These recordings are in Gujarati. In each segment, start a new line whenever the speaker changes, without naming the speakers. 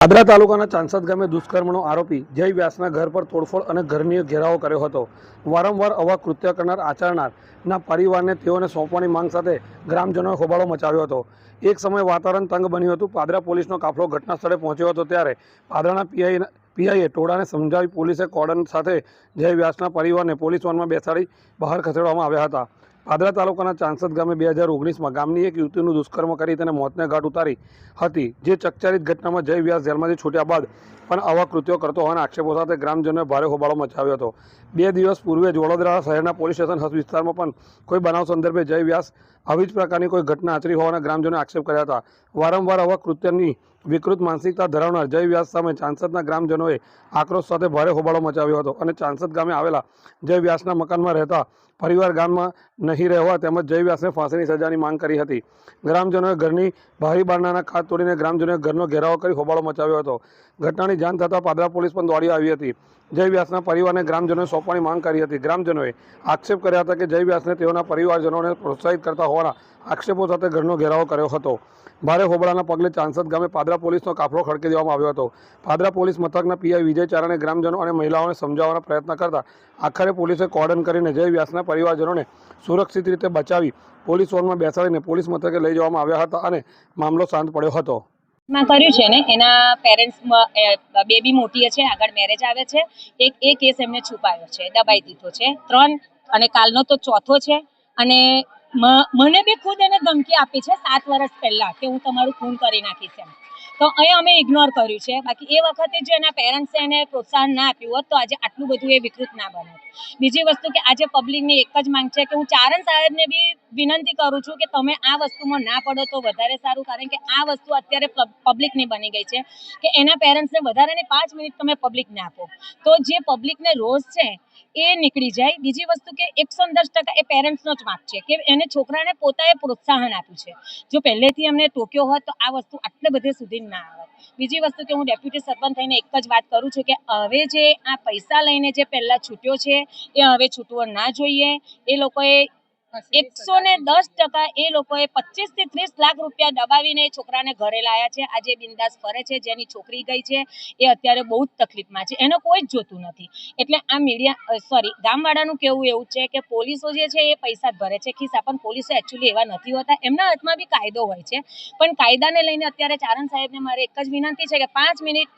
પાદરા તાલુકાના ચાંસદ ગામે દુષ્કર્મનો આરોપી જય વ્યાસના ઘર પર તોડફોડ અને ઘરની ઘેરાવો કર્યો હતો. વારંવાર આવા કૃત્ય કરનાર આચરનારના પરિવારને તેઓને સોંપવાની માંગ સાથે ગ્રામજનોએ હોબાળો મચાવ્યો હતો. એક સમય વાતાવરણ તંગ બન્યું હતું. પાદરા પોલીસનો કાફલો ઘટના સ્થળે પહોંચ્યો હતો ત્યારે પાદરાના પીઆઈ પીઆઈએ ટોળાને સમજાવી પોલીસે કોર્ડન સાથે જય વ્યાસના પરિવારને પોલીસ વાનમાં બેસાડી બહાર ખસેડવામાં આવ્યા હતા. પાદરા તાલુકાના ચાંસદ ગામે બે હજાર ઓગણીસમાં ગામની એક યુવતીનું દુષ્કર્મ કરી તેને મોતને ઘાટ ઉતારી હતી, જે ચકચારિત ઘટનામાં જય વ્યાસ જેલમાંથી છૂટ્યા બાદ પણ આવા કૃત્યો કરતો હોવાના આક્ષેપો સાથે ગ્રામજનોએ ભારે હોબાળો મચાવ્યો હતો. બે દિવસ પૂર્વે જ વડોદરા શહેરના પોલીસ સ્ટેશન હદ વિસ્તારમાં પણ કોઈ બનાવ સંદર્ભે જય વ્યાસ આવી જ પ્રકારની કોઈ ઘટના આચરી હોવાના ગ્રામજનોએ આક્ષેપ કર્યા હતા. વારંવાર આવા કૃત્યની વિકૃત માનસિકતા ધરાવનાર જય વ્યાસ સામે ચાંસદના ગ્રામજનોએ આક્રોશ સાથે ભારે હોબાળો મચાવ્યો હતો અને ચાંસદ ગામે આવેલા જય વ્યાસના મકાનમાં રહેતા પરિવાર ગામમાં નહીં રહેવા તેમજ જય વ્યાસને ફાંસીની સજાની માંગ કરી હતી. ગ્રામજનોએ ઘરની ભારી બારણાના ખાત તોડીને ગ્રામજનોએ ઘરનો ઘેરાવો કરી હોબાળો મચાવ્યો હતો. ઘટનાની જાણ થતાં પાદરા પોલીસ પણ દોડી આવી હતી. જય વ્યાસના પરિવારને ગ્રામજનોએ સોંપવાની માંગ કરી હતી. ગ્રામજનોએ આક્ષેપ કર્યા હતા કે જય વ્યાસને તેઓના પરિવારજનોને પ્રોત્સાહિત કરતા હોવાના આક્ષેપો સાથે ઘરનો ઘેરાવો કર્યો હતો. ભારે હોબાળાના પગલે ચાંસદ ગામે પાદરા પોલીસનો કાફલો ખડકી દેવામાં આવ્યો હતો. પાદરા પોલીસ મથકના પીઆઈ વિજય ચારણે ગ્રામજનો અને મહિલાઓને સમજાવવાનો પ્રયત્ન કરતા આખરે પોલીસે કોર્ડન કરીને જય વ્યાસના પરિવારજનોને સુરક્ષિત રીતે બચાવી પોલીસ વોનમાં બેસાડીને પોલીસ મથકે લઈ જવામાં આવ્યા હતા અને મામલો શાંત પડ્યો હતો.
માં કર્યું છે ને? એના પેરેન્ટ્સ બેબી મોટી છે, આગળ મેરેજ આવે છે. એક, એ કેસ એમને છુપાયો છે, દબાઈ દીધો છે. ત્રણ અને કાલનો તો ચોથો છે. અને મને બી ખુદ એને ધમકી આપી છે સાત વર્ષ પહેલા કે હું તમારું ખૂન કરી નાખીશ એમ. તો અહીંયા અમે ઇગ્નોર કર્યું છે. બાકી એ વખતે જો એના પેરેન્ટ્સે એને પ્રોત્સાહન ના આપ્યું હોત તો આજે આટલું બધું એ વિકૃત ના બને. બીજી વસ્તુ કે આજે પબ્લિકની એક જ માંગ છે કે હું ચારણ સાહેબને બી વિનંતી કરું છું કે તમે આ વસ્તુમાં ના પડો તો વધારે સારું, કારણ કે આ વસ્તુ અત્યારે પબ્લિકની બની ગઈ છે કે એના પેરેન્ટ્સને વધારે ને પાંચ મિનિટ તમે પબ્લિકને આપો. તો જે પબ્લિકને રોજ છે એ નીકળી જાય. બીજી વસ્તુ કે એકસો દસ ટકા એ પેરેન્ટ્સનો જ વાંક છે કે એને છોકરાને પોતાએ પ્રોત્સાહન આપ્યું છે. જો પહેલેથી અમને ટોક્યો હોત તો આ વસ્તુ આટલે બધે સુધી ના આવે. બીજી વસ્તુ કે હું ડેપ્યુટી સરપંચ થઈને એક જ વાત કરું છું કે હવે જે આ પૈસા લઈને જે પહેલાં છૂટ્યો છે, એ હવે છૂટવો ના જોઈએ. એ લોકોએ એકસો ને દસ ટકા એ લોકોએ પચીસથી ત્રીસ લાખ રૂપિયા દબાવીને એ છોકરાને ઘરે લાયા છે. આજે બિંદાસ ફરે છે જેની છોકરી ગઈ છે એ અત્યારે બહુ જ તકલીફમાં છે. એનો કોઈ જ જોતું નથી. એટલે આ મીડિયા સોરી ગામવાળાનું કેવું એવું છે કે પોલીસો જે છે એ પૈસા જ ભરે છે. ખિસ્સા પણ પોલીસો એકચ્યુઅલી એવા નથી હોતા. એમના હાથમાં બી કાયદો હોય છે. પણ કાયદાને લઈને અત્યારે ચારણ સાહેબને મારે એક જ વિનંતી છે કે પાંચ મિનિટ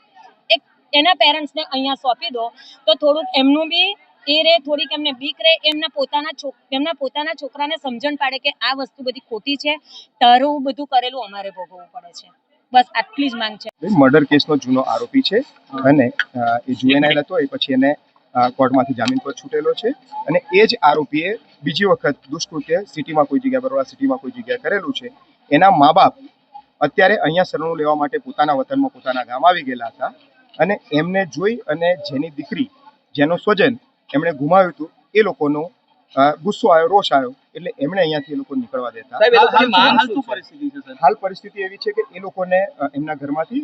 એક એના પેરેન્ટ્સને અહીંયા સોંપી દો. તો થોડુંક એમનું બી એ રે, થોડીક એમને બીક રહે એમના પોતાના એમના પોતાના છોકરાને સમજણ પાડે કે આ વસ્તુ બધી ખોટી છે, તારું બધું કરેલું અમારે ભોગવવું પડે છે. બસ આટલી જ માંગ છે.
મર્ડર કેસનો જૂનો આરોપી છે અને એ જુએનાઇલ હતો, એ પછી એને કોર્ટમાંથી જામીન પર છૂટેલો છે અને એ જ આરોપીએ બીજી વખત દુષ્કૃત્ય સિટીમાં કોઈ જગ્યા બરોડા સિટીમાં કોઈ જગ્યાએ કરેલું છે. એના મા બાપ અત્યારે અહીંયા સરણું લેવા માટે પોતાના વતનમાં પોતાના ગામ આવી ગયેલા હતા અને એમને જોઈ અને જેની દીકરી, જેનો સ્વજન એમણે ગુમાવ્યું હતું એ લોકોનો ગુસ્સો આવ્યો રોષ આવ્યો એટલે એમણે અહીંયાથી એ લોકો નીકળવા દેતા હાલ?
પરિસ્થિતિ છે, સર?
હાલ પરિસ્થિતિ એવી છે કે એ લોકોને એમના ઘરમાંથી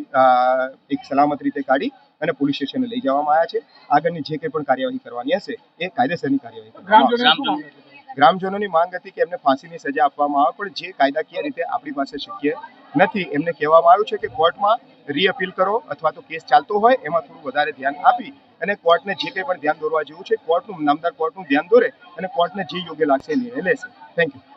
એક સલામત રીતે કાઢી અને પોલીસ સ્ટેશને લઈ જવામાં આવ્યા છે આગળની જે કંઈ પણ કાર્યવાહી કરવાની હશે એ કાયદેસરની કાર્યવાહી ગ્રામજનોની માંગ હતી કે એમને ફાંસીની સજા આપવામાં આવે પણ જે કાયદાકીય રીતે આપણી પાસે શક્ય નથી એમને કહેવામાં આવ્યું છે કે કોર્ટમાં રીઅપીલ કરો અથવા તો કેસ ચાલતો હોય, એમાં થોડું વધારે ધ્યાન આપી અને કોર્ટને જે કંઈ પણ ધ્યાન દોરવા જેવું છે, કોર્ટનું, નામદાર કોર્ટનું ધ્યાન દોરે અને કોર્ટને જે યોગ્ય લાગશે એ લેશે. Thank you